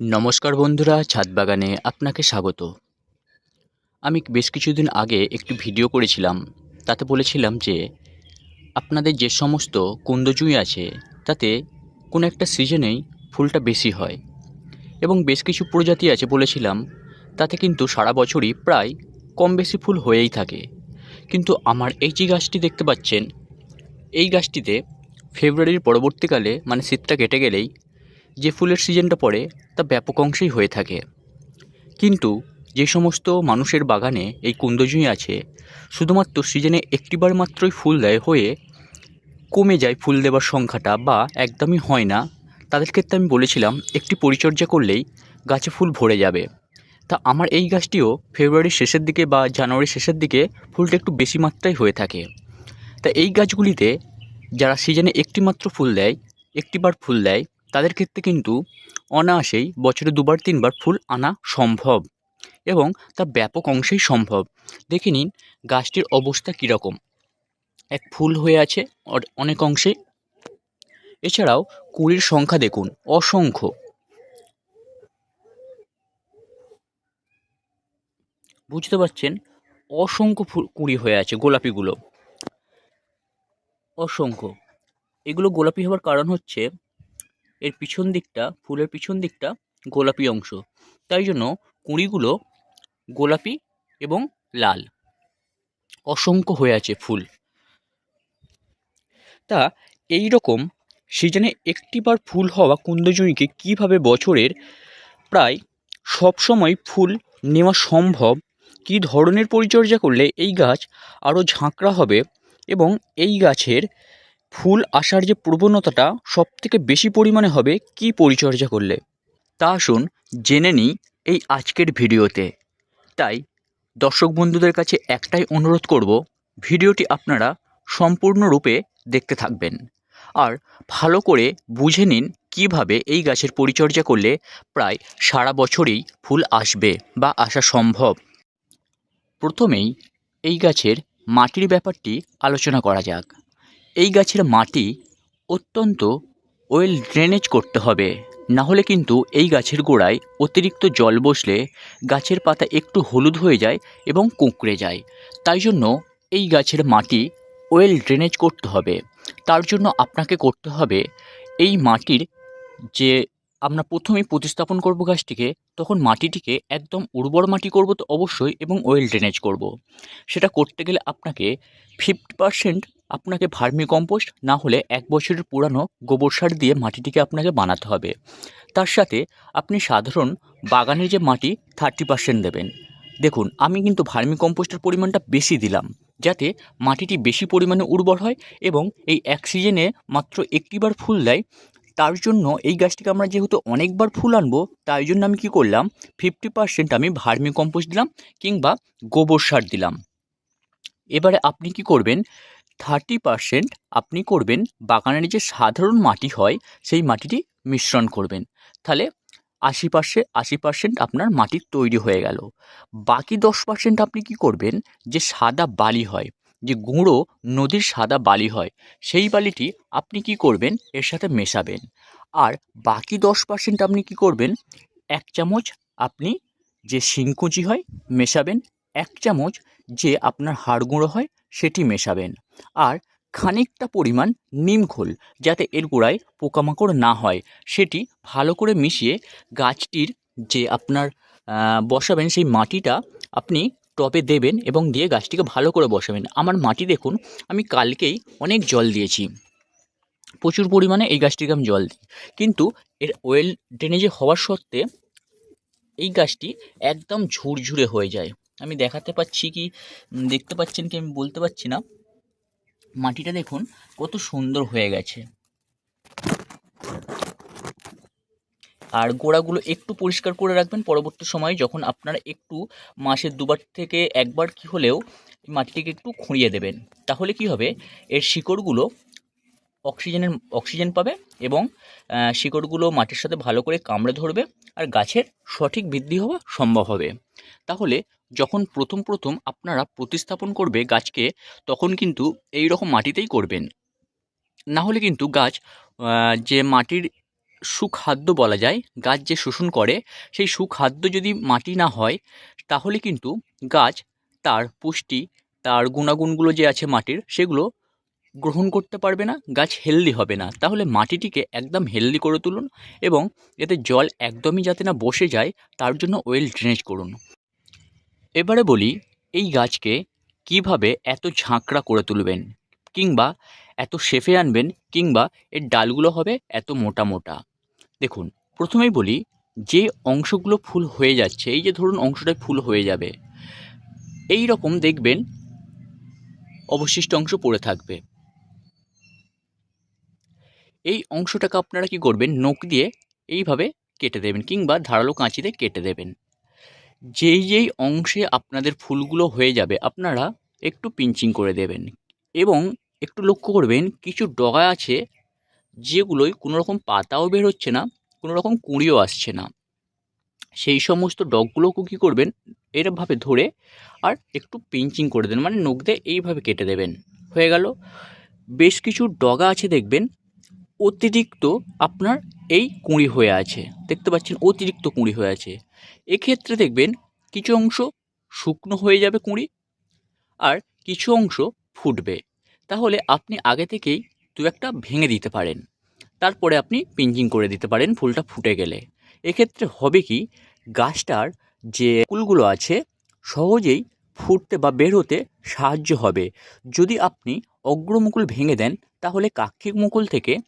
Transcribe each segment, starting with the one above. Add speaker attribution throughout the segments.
Speaker 1: নমস্কার বন্ধুরা, ছাদ বাগানে আপনাকে স্বাগত। আমি বেশ কিছুদিন আগে একটি ভিডিও করেছিলাম। তাতে বলেছিলাম যে, আপনাদের যে সমস্ত কুন্দজুঁই আছে, তাতে কোনো একটা সিজনেই ফুলটা বেশি হয়। এবং বেশ কিছু প্রজাতি আছে বলেছিলাম, তাতে কিন্তু সারা বছরই প্রায় কম বেশি ফুল হয়েই থাকে। কিন্তু আমার এই যে গাছটি দেখতে পাচ্ছেন, এই গাছটিতে ফেব্রুয়ারির পরবর্তীকালে মানে শীতটা কেটে গেলেই যে ফুলের সিজনটা পড়ে তা ব্যাপক অংশেই হয়ে থাকে। কিন্তু যে সমস্ত মানুষের বাগানে এই কুন্দজুঁই আছে, শুধুমাত্র সিজনে একটিবার মাত্রই ফুল দেয় হয়ে কমে যায় ফুল দেওয়ার সংখ্যাটা বা একদমই হয় না। তাদের ক্ষেত্রে আমি বলেছিলাম, একটি পরিচর্যা করলেই গাছে ফুল ভরে যাবে। তা আমার এই গাছটিও ফেব্রুয়ারির শেষের দিকে বা জানুয়ারির শেষের দিকে ফুলটা একটু বেশি মাত্রায় হয়ে থাকে। তা এই গাছগুলিতে যারা সিজনে একটি মাত্র ফুল দেয়, একটিবার ফুল দেয় তাদের ক্ষেত্রে কিন্তু অনায়াসেই বছরে দুবার, তিনবার ফুল আনা সম্ভব এবং তা ব্যাপক অংশেই সম্ভব। দেখে নিন গাছটির অবস্থা কীরকম। এক ফুল হয়ে আছে অনেক অংশে। এছাড়াও কুড়ির সংখ্যা দেখুন, অসংখ্য। বুঝতে পারছেন? অসংখ্য ফুল, কুড়ি হয়ে আছে, গোলাপিগুলো। অসংখ্য। এগুলো গোলাপি হওয়ার কারণ হচ্ছে এর পিছন দিকটা, ফুলের পিছন দিকটা গোলাপি অংশ। তাই জন্য কুঁড়িগুলো গোলাপি এবং লাল। অসংখ্য হয়ে আছে ফুল। তা এই রকম সিজনে একটিবার ফুল হওয়া কুন্দজুঁইকে কীভাবে বছরের প্রায় সব সময় ফুল নেওয়া সম্ভব, কী ধরনের পরিচর্যা করলে এই গাছ আরও ঝাঁকড়া হবে এবং এই গাছের ফুল আসার যে প্রবণতাটা সবথেকে বেশি পরিমাণে হবে, কী পরিচর্যা করলে? তা আসুন জেনে নিই এই আজকের ভিডিওতে। তাই দর্শক বন্ধুদের কাছে একটাই অনুরোধ করব, ভিডিওটি আপনারা সম্পূর্ণরূপে দেখতে থাকবেন। আর ভালো করে বুঝে নিন কীভাবে এই গাছের পরিচর্যা করলে প্রায় সারা বছরই ফুল আসবে বা আসা সম্ভব। প্রথমেই এই গাছের মাটির ব্যাপারটি আলোচনা করা যাক। এই গাছের মাটি অত্যন্ত ওয়েল ড্রেনেজ করতে হবে। না হলে কিন্তু এই গাছের গোড়ায় অতিরিক্ত জল বসলে গাছের পাতা একটু হলুদ হয়ে যায় এবং কুঁকড়ে যায়। তাই জন্য এই গাছের মাটি ওয়েল ড্রেনেজ করতে হবে। তার জন্য আপনাকে করতে হবে এই মাটির যে আমরা প্রথমেই প্রতিস্থাপন করব গাছটিকে, তখন মাটিটিকে একদম উর্বর মাটি করব তো অবশ্যই এবং ওয়েল ড্রেনেজ করব। সেটা করতে গেলে আপনাকে ফিফটি পার্সেন্ট আপনাকে ভার্মি কম্পোস্ট না হলে এক বছরের পুরানো গোবর সার দিয়ে মাটিটিকে আপনাকে বানাতে হবে। তার সাথে আপনি সাধারণ বাগানের যে মাটি থার্টি পার্সেন্ট দেবেন। দেখুন, আমি কিন্তু ভার্মি কম্পোস্টের পরিমাণটা বেশি দিলাম, যাতে মাটিটি বেশি পরিমাণে উর্বর হয় এবং এই এক সিজনে মাত্র একটিবার ফুল দেয়। তার জন্য এই গাছটিকে আমরা যেহেতু অনেকবার ফুল আনব, তাই জন্য আমি কি করলাম ফিফটি পার্সেন্ট আমি ভার্মি কম্পোস্ট দিলাম কিংবা গোবর সার দিলাম। এবারে আপনি কি করবেন থার্টি পার্সেন্ট আপনি করবেন, বাগানের যে সাধারণ মাটি হয়, সেই মাটিটি মিশ্রণ করবেন। তাহলে আশি পার্সেন্ট আশি পার্সেন্ট আপনার মাটি তৈরি হয়ে গেল। বাকি দশ পার্সেন্ট আপনি কি করবেন, যে সাদা বালি হয়, যে গুঁড়ো নদীর সাদা বালি হয়, সেই বালিটি আপনি কি করবেন, এর সাথে মেশাবেন। আর বাকি দশ পার্সেন্ট আপনি কি করবেন, এক চামচ আপনি যে শিংকুচি হয়, মেশাবেন, এক চামচ যে আপনার হাড় গুঁড়ো হয়, সেটি মেশাবেন। আর খানিকটা পরিমাণ নিম খোল যাতে এর গোড়ায় পোকামাকড় না হয়, সেটি ভালো করে মিশিয়ে গাছটির যে আপনার বসাবেন সেই মাটিটা আপনি টবে দেবেন এবং দিয়ে গাছটিকে ভালো করে বসাবেন। আমার মাটি দেখুন, আমি কালকেই অনেক জল দিয়েছি। প্রচুর পরিমাণে এই গাছটিকে আমি জল দিই। কিন্তু এর ওয়েল ড্রেনেজে হওয়ার সত্ত্বে এই গাছটি একদম ঝুরঝুরে হয়ে যায়। আমি দেখাতে পাচ্ছি কি দেখতে পাচ্ছেন কি আমি বলতে পারছি না। মাটিটা দেখুন, কত সুন্দর হয়ে গেছে। আর গোড়াগুলো একটু পরিষ্কার করে রাখবেন পরবর্তী সময়ে যখন আপনারা একটু মাসের দুবার থেকে একবার কি হলেও মাটিটিকে একটু খুঁড়িয়ে দেবেন। তাহলে কি হবে? এর শিকড়গুলো অক্সিজেনের, অক্সিজেন পাবে এবং শিকড়গুলো মাটির সাথে ভালো করে কামড়ে ধরবে আর গাছের সঠিক বৃদ্ধি হওয়া সম্ভব হবে। তাহলে যখন প্রথম প্রথম আপনারা প্রতিস্থাপন করবে গাছকে, তখন কিন্তু এই রকম মাটিতেই করবেন। না হলে কিন্তু গাছ যে মাটির সুখাদ্য বলা যায়, গাছ যে শোষণ করে, সেই সুখাদ্য যদি মাটি না হয়, তাহলে কিন্তু গাছ তার পুষ্টি, তার গুণাগুণগুলো যে আছে মাটির, সেগুলো গ্রহণ করতে পারবে না, গাছ হেলদি হবে না। তাহলে মাটিটিকে একদম হেলদি করে তুলুন এবং এতে জল একদমই যাতে না বসে যায়, তার জন্য ওয়েল ড্রেনেজ করুন। এবারে বলি, এই গাছকে কীভাবে এত ঝাঁকড়া করে তুলবেন? কিংবা এত শেফে আনবেন, কিংবা এর ডালগুলো হবে এত মোটা মোটা? দেখুন, প্রথমেই বলি, যে অংশগুলো ফুল হয়ে যাচ্ছে, এই যে ধরুন অংশটায় ফুল হয়ে যাবে এই রকম দেখবেন অবশিষ্ট অংশ পড়ে থাকবে। এই অংশটাকে আপনারা কি করবেন? নখ দিয়ে এইভাবে কেটে দেবেন কিংবা ধারালো কাঁচিতে কেটে দেবেন। যেই যেই অংশে আপনাদের ফুলগুলো হয়ে যাবে, আপনারা একটু পিঞ্চিং করে দেবেন এবং একটু লক্ষ্য করবেন কিছু ডগা আছে যেগুলোই কোনো রকম পাতাও বের হচ্ছে না কোনো রকম কুঁড়িও আসছে না। সেই সমস্ত ডগগুলোকে কী করবেন? এরভাবে ধরে আর একটু পিঞ্চিং করে দেন মানে নখ দিয়ে এইভাবে কেটে দেবেন। হয়ে গেল। বেশ কিছু ডগা আছে দেখবেন অতিরিক্ত আপনার এই কুঁড়ি হয়ে আছে। দেখতে পাচ্ছেন, অতিরিক্ত কুঁড়ি হয়ে আছে। এক্ষেত্রে দেখবেন, কিছু অংশ শুকনো হয়ে যাবে কুঁড়ি আর কিছু অংশ ফুটবে। তাহলে আপনি আগে থেকেই দু একটা ভেঙে দিতে পারেন। তারপরে আপনি পিঞ্চিং করে দিতে পারেন ফুলটা ফুটে গেলে। এক্ষেত্রে হবে কি, গাছটার যে ফুলগুলো আছে, সহজেই ফুটতে বা বের হতে সাহায্য হবে। যদি আপনি অগ্রমুকুল ভেঙে দেন, তাহলে কাক্ষিক মুকুল থেকে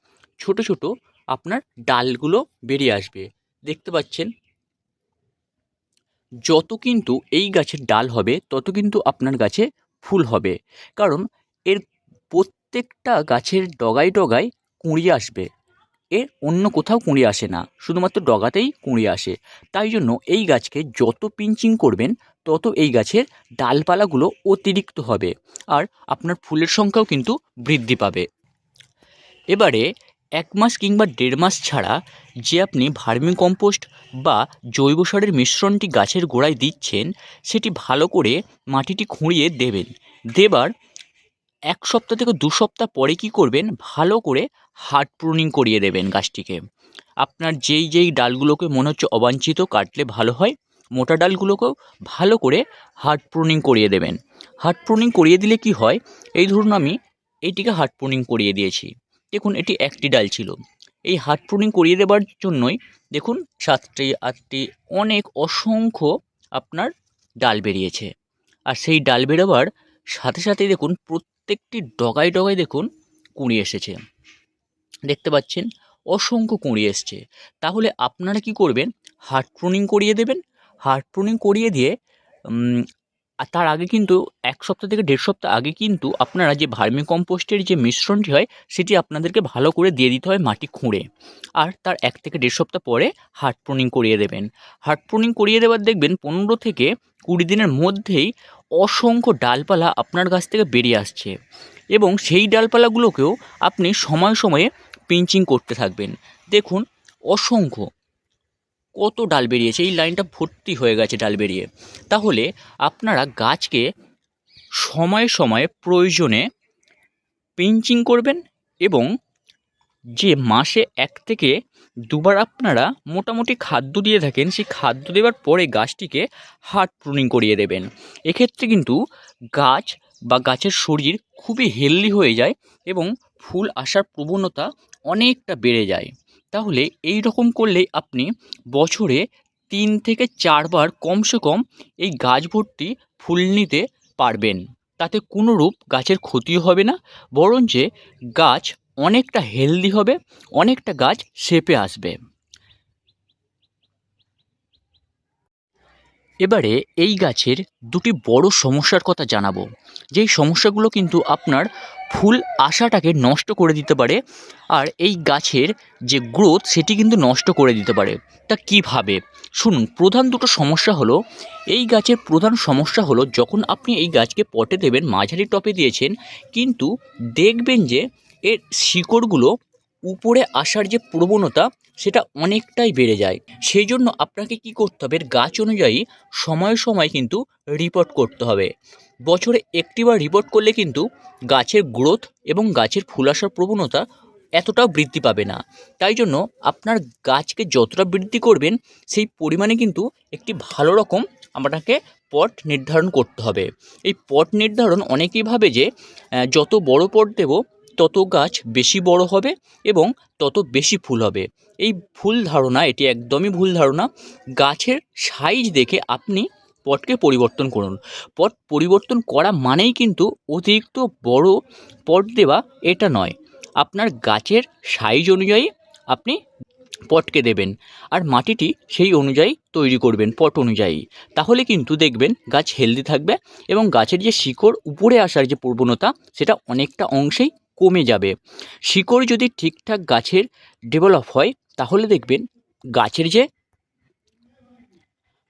Speaker 1: ছোট ছোট আপনার ডালগুলো বেরিয়ে আসবে। দেখতে পাচ্ছেন? যত কিন্তু এই গাছের ডাল হবে, তত কিন্তু আপনার গাছে ফুল হবে। কারণ এর প্রত্যেকটা গাছের ডগায় ডগায় কুঁড়ি আসবে। এর অন্য কোথাও কুঁড়ি আসে না, শুধুমাত্র ডগাতেই কুঁড়ি আসে। তাই জন্য এই গাছকে যত পিঞ্চিং করবেন, তত এই গাছের ডালপালাগুলো অতিরিক্ত হবে। আর আপনার ফুলের সংখ্যাও কিন্তু বৃদ্ধি পাবে। এবারে এক মাস কিংবা দেড় মাস ছাড়া যে আপনি ভার্মি কম্পোস্ট বা জৈব সারের মিশ্রণটি গাছের গোড়ায় দিচ্ছেন, সেটি ভালো করে মাটিটি খুঁড়িয়ে দেবেন। দেবার এক সপ্তাহ থেকে দু সপ্তাহ পরে কি করবেন? ভালো করে হার্ড প্রুনিং করিয়ে দেবেন গাছটিকে। আপনার যেই যেই ডালগুলোকে মনে হচ্ছে অবাঞ্ছিত কাটলে ভালো হয়, মোটা ডালগুলোকেও ভালো করে হার্ড প্রুনিং করিয়ে দেবেন। হার্ড প্রুনিং করিয়ে দিলে কি হয়? এই ধরুন আমি এইটিকে হার্ড প্রুনিং করিয়ে দিয়েছি। দেখুন, এটি একটি ডাল ছিল। এই হার্ড প্রুনিং করিয়ে দেবার জন্যই দেখুন, সাতটি, আটটি, অনেক অসংখ্য আপনার ডাল বেরিয়েছে। আর সেই ডাল বেরোবার সাথে সাথে দেখুন, প্রত্যেকটি ডগায় ডগায় দেখুন কুঁড়ি এসেছে। দেখতে পাচ্ছেন, অসংখ্য কুঁড়ি এসছে। তাহলে আপনারা কি করবেন? হার্ড প্রুনিং করিয়ে দেবেন। হার্ড প্রুনিং করিয়ে দিয়ে আর তার আগে কিন্তু এক সপ্তাহ থেকে দেড় সপ্তাহ আগে কিন্তু আপনারা যে ভার্মি কম্পোস্টের যে মিশ্রণটি হয়, সেটি আপনাদেরকে ভালো করে দিয়ে দিতে হয় মাটি খুঁড়ে। আর তার এক থেকে দেড় সপ্তাহ পরে হার্ট প্রুনিং করিয়ে দেবেন। হার্ট প্রুনিং করিয়ে দেবার দেখবেন পনেরো থেকে কুড়ি দিনের মধ্যেই অসংখ্য ডালপালা আপনার গাছ থেকে বেরিয়ে আসছে। এবং সেই ডালপালাগুলোকেও আপনি সময় সময়ে পিঞ্চিং করতে থাকবেন। দেখুন, অসংখ্য কত ডাল বেরিয়েছে? এই লাইনটা ভর্তি হয়ে গেছে ডাল বেরিয়ে। তাহলে আপনারা গাছকে সময়ে সময়ে প্রয়োজনে পিঞ্চিং করবেন এবং যে মাসে এক থেকে দুবার আপনারা মোটামুটি খাদ্য দিয়ে থাকেন, সেই খাদ্য দেওয়ার পরে গাছটিকে হার্ড প্রুনিং করিয়ে দেবেন। এক্ষেত্রে কিন্তু গাছ বা গাছের শরীর খুবই হেলদি হয়ে যায় এবং ফুল আসার প্রবণতা অনেকটা বেড়ে যায়। তাহলে এই রকম করলেই আপনি বছরে তিন থেকে চারবার কমসে কম এই গাছ ভর্তি ফুল নিতে পারবেন। তাতে কোনো রূপ গাছের ক্ষতিও হবে না, বরঞ্চে গাছ অনেকটা হেলদি হবে, অনেকটা গাছ শেপে আসবে। এবারে এই গাছের দুটি বড় সমস্যার কথা জানাব। যেই সমস্যাগুলো কিন্তু আপনার ফুল আশাটাকে নষ্ট করে দিতে পারে, আর এই গাছের যে গ্রোথ সেটি কিন্তু নষ্ট করে দিতে পারে। তা কীভাবে? শুনুন, প্রধান দুটো সমস্যা হলো, এই গাছের প্রধান সমস্যা হলো যখন আপনি এই গাছকে পটে দেবেন, মাঝারি টপে দিয়েছেন, কিন্তু দেখবেন যে এর শিকড়গুলো উপরে আসার যে প্রবণতা সেটা অনেকটাই বেড়ে যায়। সেই জন্য আপনাকে কি করতে হবে? গাছ অনুযায়ী সময়ে সময় কিন্তু রিপোর্ট করতে হবে। বছরে একটিবার রিপোর্ট করলে কিন্তু গাছের গ্রোথ এবং গাছের ফুল আসার প্রবণতা এতটাও বৃদ্ধি পাবে না। তাই জন্য আপনার গাছকে যতটা বৃদ্ধি করবেন, সেই পরিমাণে কিন্তু একটি ভালো রকম আপনাকে পট নির্ধারণ করতে হবে। এই পট নির্ধারণ অনেকেই ভাবে যে যত বড় পট দেব, তত গাছ বেশি বড় হবে এবং তত বেশি ফুল হবে। এই ভুল ধারণা, এটি একদমই ভুল ধারণা। গাছের সাইজ দেখে আপনি পটকে পরিবর্তন করুন। পট পরিবর্তন করা মানেই কিন্তু অতিরিক্ত বড় পট দেওয়া এটা নয়। আপনার গাছের সাইজ অনুযায়ী আপনি পটকে দেবেন আর মাটিটি সেই অনুযায়ী তৈরি করবেন পট অনুযায়ী। তাহলে কিন্তু দেখবেন গাছ হেলদি থাকবে এবং গাছের যে শিকড় উপরে আসার যে প্রবণতা সেটা অনেকটা অংশেই কমে যাবে। শিকড় যদি ঠিকঠাক গাছের ডেভেলপ হয় তাহলে দেখবেন গাছের যে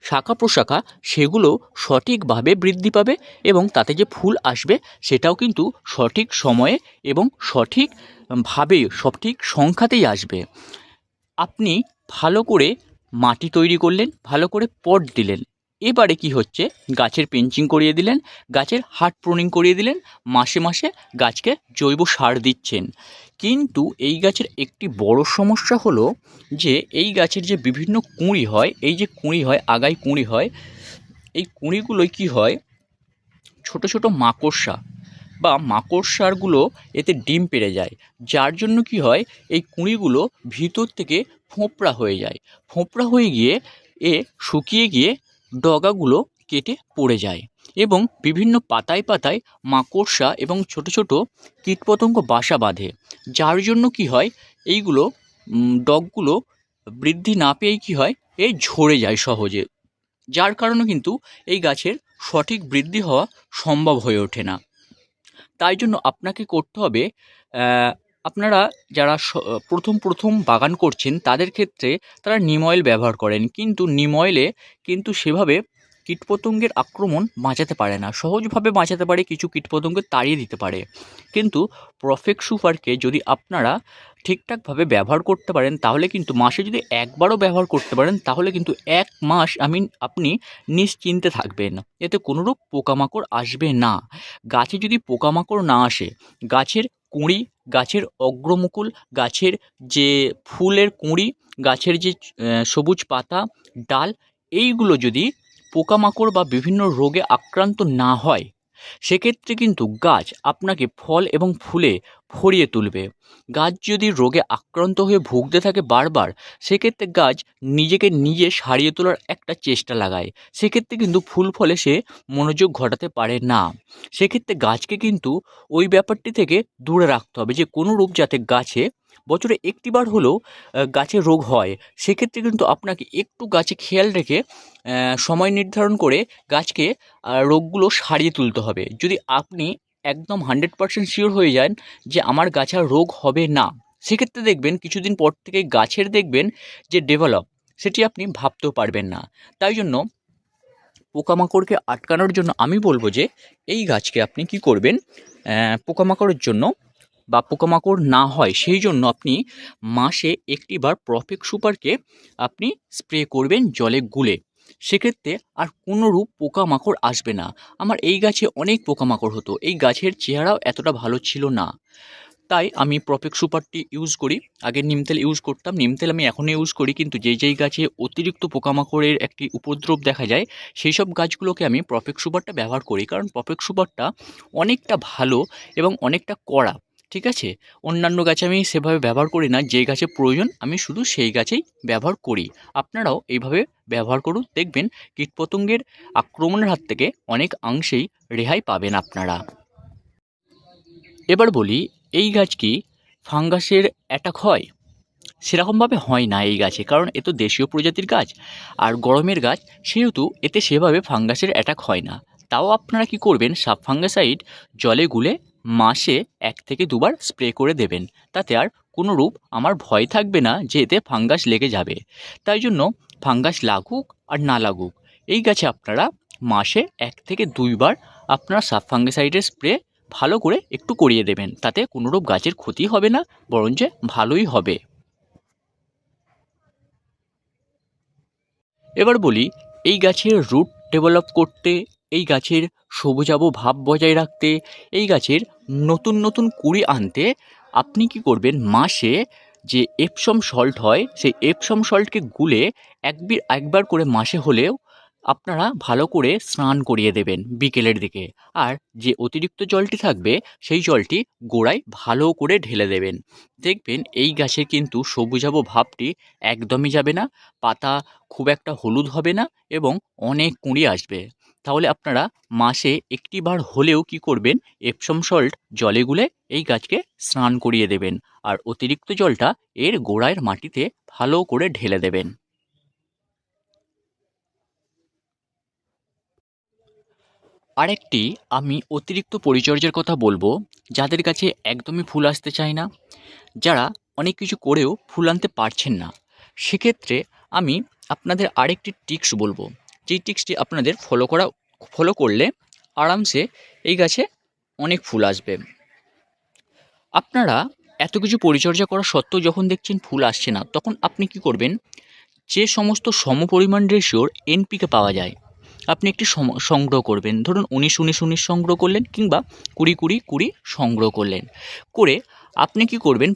Speaker 1: শাখা প্রশাখা সেগুলো সঠিকভাবে বৃদ্ধি পাবে এবং তাতে যে ফুল আসবে সেটাও কিন্তু সঠিক সময়ে এবং সঠিকভাবে সঠিক সংখ্যাতেই আসবে। আপনি ভালো করে মাটি তৈরি করলেন, ভালো করে পট দিলেন। এবারে কি হচ্ছে? গাছের পেঞ্চিং করিয়ে দিলেন, গাছের হাট প্রুনিং করিয়ে দিলেন, মাসে মাসে গাছকে জৈব সার দিচ্ছেন। কিন্তু এই গাছের একটি বড় সমস্যা হলো যে এই গাছের যে বিভিন্ন কুঁড়ি হয়, এই যে কুঁড়ি হয় আগায় কুঁড়ি হয়, এই কুঁড়িগুলোয় কি হয়? ছোট ছোট মাকড়সা বা মাকড়সারগুলো এতে ডিম পেড়ে যায়। যার জন্য কি হয়? এই কুঁড়িগুলো ভিতর থেকে ফোঁপড়া হয়ে যায়। ফোঁপড়া হয়ে গিয়ে এ শুকিয়ে গিয়ে ডগাগুলো কেটে পড়ে যায়। এবং বিভিন্ন পাতায় পাতায় মাকড়সা এবং ছোট ছোট কীটপতঙ্গ বাসা বাঁধে। যার জন্য কি হয়, এইগুলো ডগগুলো বৃদ্ধি না পেয়েই কী হয়, এ ঝরে যায় সহজে। যার কারণে কিন্তু এই গাছের সঠিক বৃদ্ধি হওয়া সম্ভব হয়ে ওঠে না। তাই জন্য আপনাকে করতে হবে আপনারা যারা প্রথম প্রথম বাগান করছেন, তাদের ক্ষেত্রে তারা নিম অয়েল ব্যবহার করেন। কিন্তু নিম অয়েলে কিন্তু সেভাবে কীটপতঙ্গের আক্রমণ বাঁচাতে পারে না। সহজভাবে বাঁচাতে পারে কিছু কীটপতঙ্গ তাড়িয়ে দিতে পারে। কিন্তু প্রফেক্ট সুপারকে যদি আপনারা ঠিকঠাকভাবে ব্যবহার করতে পারেন, তাহলে কিন্তু মাসে যদি একবারও ব্যবহার করতে পারেন, তাহলে কিন্তু এক মাস আমি আপনি নিশ্চিন্তে থাকবেন। এতে কোনোরূপ পোকামাকড় আসবে না। গাছে যদি পোকামাকড় না আসে, গাছের কুঁড়ি, গাছের অগ্রমুকুল, গাছের যে ফুলের কুঁড়ি, গাছের যে সবুজ পাতা, ডাল, এইগুলো যদি পোকামাকড় বা বিভিন্ন রোগে আক্রান্ত না হয়, সেক্ষেত্রে কিন্তু গাছ আপনাকে ফল এবং ফুলে ভরিয়ে তুলবে। গাছ যদি রোগে আক্রান্ত হয়ে ভুগতে থাকে বারবার, সেক্ষেত্রে গাছ নিজেকে নিজে সারিয়ে তোলার একটা চেষ্টা লাগায়। সেক্ষেত্রে কিন্তু ফুল ফলে সে মনোযোগ ঘটাতে পারে না। সেক্ষেত্রে গাছকে কিন্তু ওই ব্যাপারটি থেকে দূরে রাখতে হবে যে কোনো রোগ যাতে গাছে বছরে একটিবার হলেও গাছে রোগ হয়, সেক্ষেত্রে কিন্তু আপনাকে একটু গাছে খেয়াল রেখে সময় নির্ধারণ করে গাছকে রোগগুলো সারিয়ে তুলতে হবে। যদি আপনি একদম হান্ড্রেড পারসেন্ট শিওর হয়ে যান যে আমার গাছে আর রোগ হবে না, সেক্ষেত্রে দেখবেন কিছুদিন পর থেকে গাছের দেখবেন যে ডেভেলপ, সেটি আপনি ভাবতেও পারবেন না। তাই জন্য পোকামাকড়কে আটকানোর জন্য আমি বলব যে, এই গাছকে আপনি কি করবেন পোকামাকড়ের জন্য বা পোকামাকড় না হয়, সেই জন্য আপনি মাসে একটিবার প্রফেক্ট সুপারকে আপনি স্প্রে করবেন জলে গুলে। সেক্ষেত্রে আর কোনো রূপ পোকামাকড় আসবে না। আমার এই গাছে অনেক পোকামাকড় হতো, এই গাছের চেহারাও এতটা ভালো ছিল না। তাই আমি প্রফেক্ট সুপারটি ইউজ করি। আগে নিম তেল ইউজ করতাম, নিম তেল আমি এখনও ইউজ করি, কিন্তু যেই যেই গাছে অতিরিক্ত পোকামাকড়ের একটি উপদ্রব দেখা যায়, সেই সব গাছগুলোকে আমি প্রফেক্ট সুপারটা ব্যবহার করি। কারণ প্রফেক্ট সুপারটা অনেকটা ভালো এবং অনেকটা কড়া। ঠিক আছে? অন্যান্য গাছে আমি সেভাবে ব্যবহার করি না। যে গাছে প্রয়োজন, আমি শুধু সেই গাছেই ব্যবহার করি। আপনারাও এইভাবে ব্যবহার করুন। দেখবেন কীটপতঙ্গের আক্রমণের হাত থেকে অনেক অংশেই রেহাই পাবেন আপনারা। এবার বলি, এই গাছ কি ফাঙ্গাসের অ্যাটাক হয়? সেরকমভাবে হয় না এই গাছে, কারণ এ তো দেশীয় প্রজাতির গাছ। আর গরমের গাছ, সেহেতু এতে সেভাবে ফাঙ্গাসের অ্যাটাক হয় না। তাও আপনারা কি করবেন? সাব ফাঙ্গাসাইড জলে গুলে মাসে এক থেকে দুবার স্প্রে করে দেবেন। তাতে আর কোনো রূপ আমার ভয় থাকবে না যে এতে ফাঙ্গাস লেগে যাবে। তাই জন্য ফাঙ্গাস লাগুক আর না লাগুক, এই গাছে আপনারা মাসে এক থেকে দুইবার আপনারা সাব ফাঙ্গিসাইডের স্প্রে ভালো করে একটু করিয়ে দেবেন। তাতে কোনোরূপ গাছের ক্ষতি হবে না, বরঞ্চ ভালোই হবে। এবার বলি, এই গাছের রুট ডেভেলপ করতে এই গাছের সবুজাব ভাব বজায় রাখতে, এই গাছের নতুন নতুন কুড়ি আনতে আপনি কি করবেন? মাসে যে এপসম সল্ট হয়, সেই এপসম সল্টকে গুলে একবার একবার করে মাসে হলেও আপনারা ভালো করে স্নান করিয়ে দেবেন বিকেলের দিকে। আর যে অতিরিক্ত জলটি থাকবে, সেই জলটি গোড়ায় ভালো করে ঢেলে দেবেন। দেখবেন এই গাছের কিন্তু সবুজাবো ভাবটি একদমই যাবে না, পাতা খুব একটা হলুদ হবে না এবং অনেক কুঁড়ি আসবে। তাহলে আপনারা মাসে একটি বার হলেও কি করবেন? এপসম সল্ট জলে গুলে এই গাছকে স্নান করিয়ে দেবেন। আর অতিরিক্ত জলটা এর গোড়ায়ের মাটিতে ভালো করে ঢেলে দেবেন। আরেকটি আমি অতিরিক্ত পরিচর্যার কথা বলব। যাদের কাছে একদমই ফুল আসতে চায় না, যারা অনেক কিছু করেও ফুল আনতে পারছেন না, সেক্ষেত্রে আমি আপনাদের আরেকটি টিক্স বলব। যেই টিক্সটি আপনাদের ফলো করা ফলো করলে আরামসে এই গাছে অনেক ফুল আসবে। আপনারা এত কিছু পরিচর্যা করা সত্ত্বেও যখন দেখছেন ফুল আসছে না, তখন আপনি কি করবেন? যে সমস্ত সমপরিমাণ রেশিওর এনপিকে পাওয়া যায়, আপনি একটি সংগ্রহ করবেন। ধরুন উনিশ উনিশ উনিশ সংগ্রহ করলেন কিংবা কুড়ি কুড়ি কুড়ি সংগ্রহ করলেন। করে আপনি কি করবেন?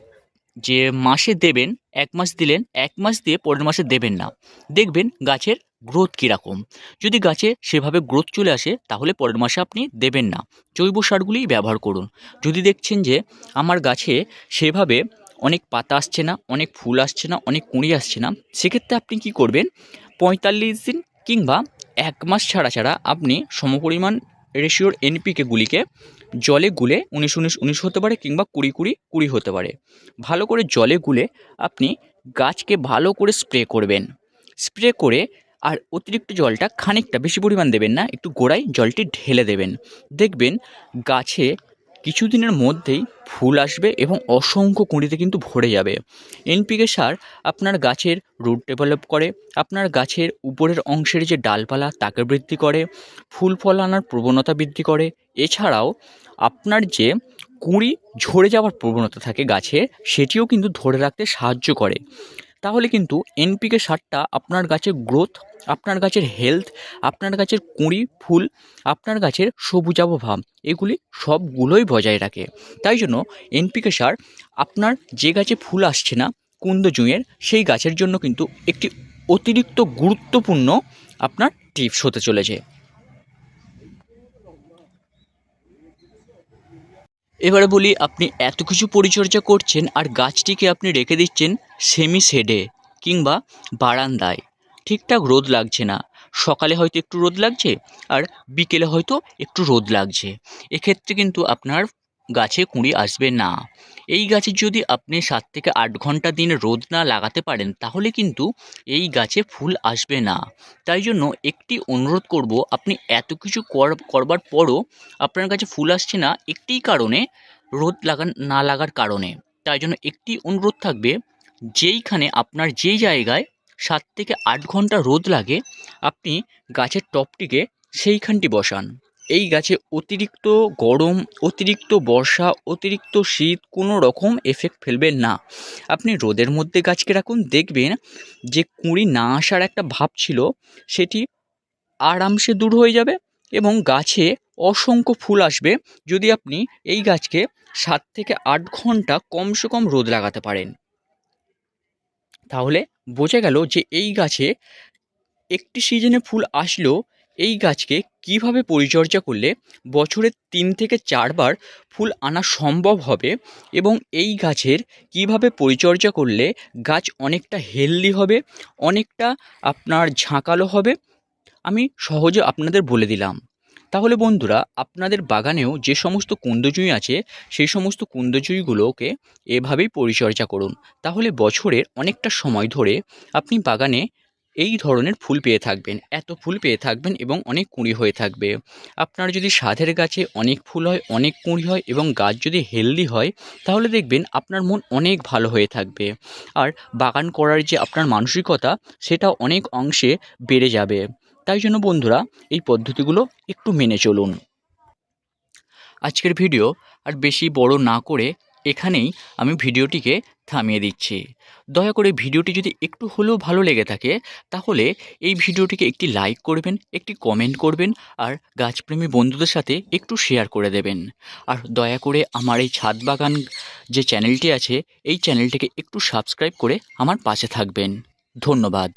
Speaker 1: যে মাসে দেবেন, এক মাস দিলেন, এক মাস দিয়ে পরের মাসে দেবেন না। দেখবেন গাছের গ্রোথ কীরকম? যদি গাছে সেভাবে গ্রোথ চলে আসে, তাহলে পরের মাসে আপনি দেবেন না। জৈব সারগুলিই ব্যবহার করুন। যদি দেখছেন যে আমার গাছে সেভাবে অনেক পাতা আসছে না, অনেক ফুল আসছে না, অনেক কুঁড়ি আসছে না, সেক্ষেত্রে আপনি কি করবেন? পঁয়তাল্লিশ দিন কিংবা এক মাস ছাড়া ছাড়া আপনি সমপরিমাণ রেশিওর এনপিকেগুলিকে জলে গুলে উনিশ উনিশ উনিশ হতে পারে কিংবা কুড়ি কুড়ি কুড়ি হতে পারে। ভালো করে জলে গুলে আপনি গাছকে ভালো করে স্প্রে করবেন। স্প্রে করে আর অতিরিক্ত জলটা খানিকটা বেশি পরিমাণ দেবেন না, একটু গোড়ায় জলটি ঢেলে দেবেন। দেখবেন গাছে কিছুদিনের মধ্যেই ফুল আসবে এবং অসংখ্য কুঁড়িতে কিন্তু ভরে যাবে। এনপিকে সার আপনার গাছের রুট ডেভেলপ করে, আপনার গাছের উপরের অংশের যে ডালপালা তাকে বৃদ্ধি করে, ফুল ফল আনার প্রবণতা বৃদ্ধি করে। এছাড়াও আপনার যে কুঁড়ি ঝরে যাওয়ার প্রবণতা থাকে গাছের সেটিও কিন্তু ধরে রাখতে সাহায্য করে। তাহলে কিন্তু এনপিকে সারটা আপনার গাছের গ্রোথ আপনার গাছের হেলথ আপনার গাছের কুঁড়ি, ফুল, আপনার গাছের সবুজাভ ভাব, এগুলি সবগুলোই বজায় রাখে। তাই জন্য এনপিকে সার আপনার যে গাছে ফুল আসছে না, কুন্দ জুঁয়ের সেই গাছের জন্য কিন্তু একটি অতিরিক্ত গুরুত্বপূর্ণ আপনার টিপস হতে চলেছে। এবারে বলি, আপনি এত কিছু পরিচর্যা করছেন আর গাছটিকে আপনি রেখে দিচ্ছেন সেমি শেডে কিংবা বারান্দায়। ঠিকঠাক রোদ লাগছে না। সকালে হয়তো একটু রোদ লাগছে আর বিকেলে হয়তো একটু রোদ লাগছে। এক্ষেত্রে কিন্তু আপনার গাছে কুঁড়ি আসবে না। এই গাছে যদি আপনি সাত থেকে আট ঘণ্টা দিন রোদ না লাগাতে পারেন, তাহলে কিন্তু এই গাছে ফুল আসবে না। তাই জন্য একটি অনুরোধ করব, আপনি এত কিছু কর- করবার পরও আপনার কাছে ফুল আসছে না একটিই কারণে রোদ লাগান না লাগার কারণে। তাই জন্য একটি অনুরোধ থাকবে, যেইখানে আপনার যেই জায়গায় সাত থেকে আট ঘণ্টা রোদ লাগে, আপনি গাছের টপটিকে সেইখানটি বসান। এই গাছে অতিরিক্ত গরম, অতিরিক্ত বর্ষা, অতিরিক্ত শীত কোনো রকম এফেক্ট ফেলবেন না। আপনি রোদের মধ্যে গাছকে রাখুন, দেখবেন যে কুঁড়ি না আসার একটা ভাব ছিল, সেটি আরামসে দূর হয়ে যাবে এবং গাছে অসংখ্য ফুল আসবে যদি আপনি এই গাছকে সাত থেকে আট ঘণ্টা কমসে কম রোদ লাগাতে পারেন। তাহলে বোঝা গেল যে এই গাছে একটি সিজনে ফুল আসলেও এই গাছকে কীভাবে পরিচর্যা করলে বছরে তিন থেকে চারবার ফুল আনা সম্ভব হবে এবং এই গাছের কীভাবে পরিচর্যা করলে গাছ অনেকটা হেলদি হবে, অনেকটা আপনার ঝাঁকালো হবে, আমি সহজে আপনাদের বলে দিলাম। তাহলে বন্ধুরা, আপনাদের বাগানেও যে সমস্ত কুন্দজুঁই আছে, সেই সমস্ত কুন্দজুঁইগুলোকে এভাবেই পরিচর্যা করুন। তাহলে বছরের অনেকটা সময় ধরে আপনি বাগানে এই ধরনের ফুল পেয়ে থাকবেন। এত ফুল পেয়ে থাকবেন এবং অনেক কুঁড়ি হয়ে থাকবে। আপনার যদি সাধের গাছে অনেক ফুল হয়, অনেক কুঁড়ি হয় এবং গাছ যদি হেলদি হয়, তাহলে দেখবেন আপনার মন অনেক ভালো হয়ে থাকবে। আর বাগান করার যে আপনার মানসিকতা, সেটা অনেক অংশে বেড়ে যাবে। তাই জন্য বন্ধুরা, এই পদ্ধতিগুলো একটু মেনে চলুন। আজকের ভিডিও আর বেশি বড় না করে এখানেই আমি ভিডিওটিকে থামিয়ে দিচ্ছি। দয়া করে ভিডিওটি যদি একটু হলেও ভালো লেগে থাকে, তাহলে এই ভিডিওটিকে একটি লাইক করবেন, একটি কমেন্ট করবেন, আর গাছপ্রেমী বন্ধুদের সাথে একটু শেয়ার করে দেবেন। আর দয়া করে আমার এই ছাদ বাগান যে চ্যানেলটি আছে, এই চ্যানেলটিকে একটু সাবস্ক্রাইব করে আমার পাশে থাকবেন। ধন্যবাদ।